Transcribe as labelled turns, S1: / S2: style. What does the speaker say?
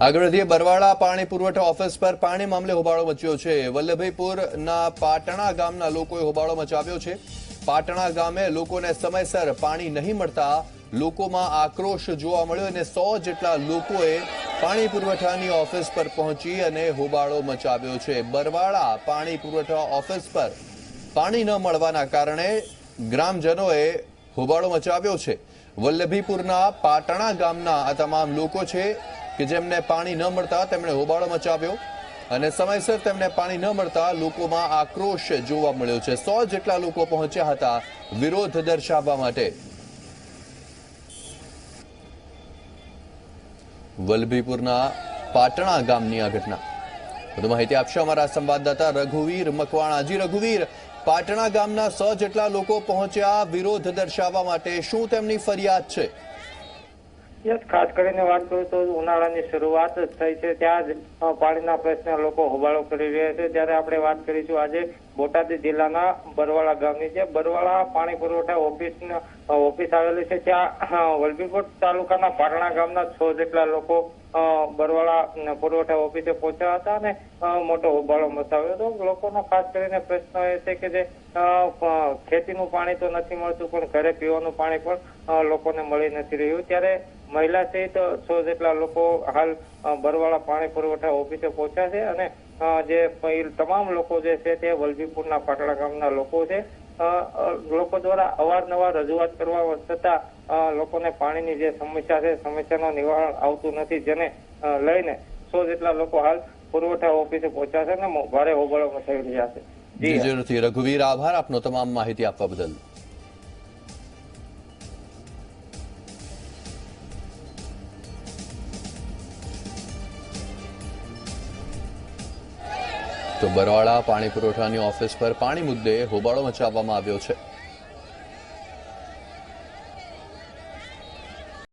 S1: આગળ વધીએ, બરવાળા પાણી પુરવઠા ઓફિસ પર પાણી મામલે હોબાળો મચ્યો છે. વલ્લભીપુરના પાટણા ગામના લોકોએ હોબાળો મચાવ્યો છે. પાટણા ગામે લોકોને સમયસર પાણી નહીં મળતા લોકોમાં આક્રોશ જોવા મળ્યો અને સો જેટલા લોકોએ પાણી પુરવઠાની ઓફિસ પર પહોંચી અને હોબાળો મચાવ્યો છે. બરવાળા પાણી પુરવઠા ઓફિસ પર પાણી ન મળવાના કારણે ગ્રામજનોએ હોબાળો મચાવ્યો છે. વલ્લભીપુરના પાટણા ગામના આ તમામ લોકો છે. કે જેમને પાણી ન મળતા તેમણે હોબાળો મચાવ્યો અને સમયસર તેમને પાણી ન મળતા લોકોમાં આક્રોશ જોવા મળ્યો છે. સો જેટલા લોકો પહોંચ્યા હતા વિરોધ દર્શાવવા માટે. વલ્લભીપુરના પાટણા ગામની આ ઘટના. વધુ માહિતી આપશે અમારા સંવાદદાતા રઘુવીર મકવાણાજી રઘુવીર, પાટણા ગામના સો જેટલા લોકો પહોંચ્યા વિરોધ દર્શાવવા માટે શું તેમની ફરિયાદ છે?
S2: ખાસ કરીને વાત કરું તો ઉનાળાની શરૂઆત જ થઈ છે. ત્યાં જ પાણીના પ્રશ્ને લોકો હોબાળો કરી રહ્યા છે. ત્યારે આપણે વાત કરીશું આજે બોટાદ જિલ્લાના બરવાળા ગામની છે બરવાળા પાણી પુરવઠા ઓફિસ ઓફિસ આવેલી છે. ત્યાં વલભીપુર તાલુકાના પાટણા ગામના છ જેટલા લોકો બરવાળા પુરવઠા ઓફિસે પહોંચ્યા હતા અને મોટો હોબાળો મચાવ્યો હતો. લોકોનો ખાસ કરીને પ્રશ્ન એ છે કે જે ખેતીનું પાણી તો નથી મળતું, પણ ઘરે પીવાનું પાણી પણ લોકોને મળી નથી રહ્યું. ત્યારે મહિલા સહિત સો જેટલા લોકો હાલ બરવાળા પાણી પુરવઠા ઓફિસે પહોંચ્યા છે અને જે તમામ લોકો જે છે તે વલભીપુરના પાટડા ગામના લોકો છે. લોકો દ્વારા અવારનવાર રજૂઆત કરવા છતાં લોકોને પાણીની જે સમસ્યા છે, સમસ્યાનો નિવારણ આવતું નથી, જેને લઈને સો જેટલા લોકો હાલ પુરવઠા ઓફિસે પહોંચ્યા છે અને ભારે હોબાળો મચાવી રહ્યા છે.
S1: રઘુવીર, આભાર આપનો તમામ માહિતી આપવા બદલ. તો બરવાળા પાણી પુરવઠાની ઓફિસ પર પાણી મુદ્દે હોબાળો મચાવવામાં આવ્યો છે.